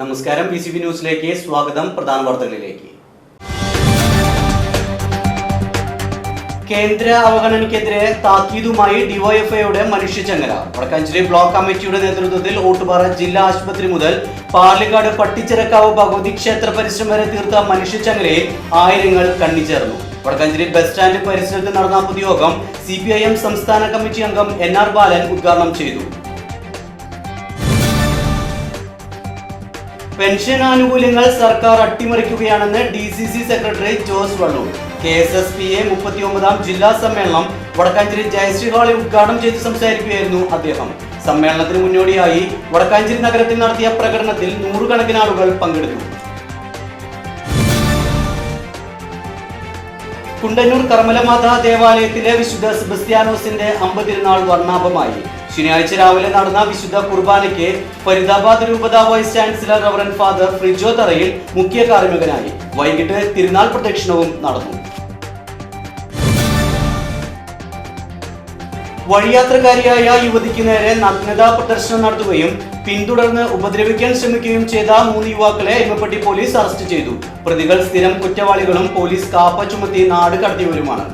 നമസ്കാരം. P C B ന്യൂസിലേക്ക് സ്വാഗതം. പ്രധാന വാർത്തകളിലേക്ക്. കേന്ദ്ര അവഗണനയ്ക്കെതിരെ താക്കീതുമായി ഡിവൈഎഫ്ഐയുടെ മനുഷ്യചങ്ങല. വടക്കാഞ്ചേരി ബ്ലോക്ക് കമ്മിറ്റിയുടെ നേതൃത്വത്തിൽ ഓട്ടുപാറ ജില്ലാ ആശുപത്രി മുതൽ പാർലിക്കാട് പട്ടിച്ചിറക്കാവ് ഭഗവതി ക്ഷേത്ര പരിസരം വരെ തീർത്ത മനുഷ്യചങ്ങലയിൽ ആയിരങ്ങൾ കണ്ണിച്ചേർന്നു. വടക്കാഞ്ചേരി ബസ് സ്റ്റാൻഡ് പരിസരത്ത് നടന്ന പൊതുയോഗം സി സംസ്ഥാന കമ്മിറ്റി അംഗം എൻ ആർ ബാലൻ ഉദ്ഘാടനം ചെയ്തു. പെൻഷൻ ആനുകൂല്യങ്ങൾ സർക്കാർ അട്ടിമറിക്കുകയാണെന്ന് D C C secretary Jose Valloor. K S S P A മുപ്പത്തി ഒമ്പതാം ജില്ലാ സമ്മേളനം വടക്കാഞ്ചേരി ജയശ്രീ ഹാളിൽ ഉദ്ഘാടനം ചെയ്ത് സംസാരിക്കുകയായിരുന്നു അദ്ദേഹം. സമ്മേളനത്തിന് മുന്നോടിയായി വടക്കാഞ്ചേരി നഗരത്തിൽ നടത്തിയ പ്രകടനത്തിൽ നൂറുകണക്കിന് ആളുകൾ പങ്കെടുത്തു. കുണ്ടന്നൂർ കർമ്മലമാതാ ദേവാലയത്തിലെ വിശുദ്ധ സെബസ്ത്യാനോസിന്റെ അമ്പതിരുന്നാൾ വർണാഭമായി. ശനിയാഴ്ച രാവിലെ നടന്ന വിശുദ്ധ കുർബാനയ്ക്ക് ഫരീദാബാദ് രൂപത vice chancellor reverend father Frijo Tharayil മുഖ്യ കാർമ്മികനായി വൈകിട്ട് തിരുനാൾ പ്രദക്ഷിണവും നടന്നു. വഴിയാത്രക്കാരിയായ യുവതിക്ക് നേരെ നഗ്നതാ പ്രദർശനം നടത്തുകയും പിന്തുടർന്ന് ഉപദ്രവിക്കാൻ ശ്രമിക്കുകയും ചെയ്ത മൂന്ന് യുവാക്കളെ എമ്മപ്പെട്ടി പോലീസ് അറസ്റ്റ് ചെയ്തു. പ്രതികൾ സ്ഥിരം കുറ്റവാളികളും പോലീസ് കാപ്പ ചുമത്തി നാട് കടത്തിയവരുമാണ്.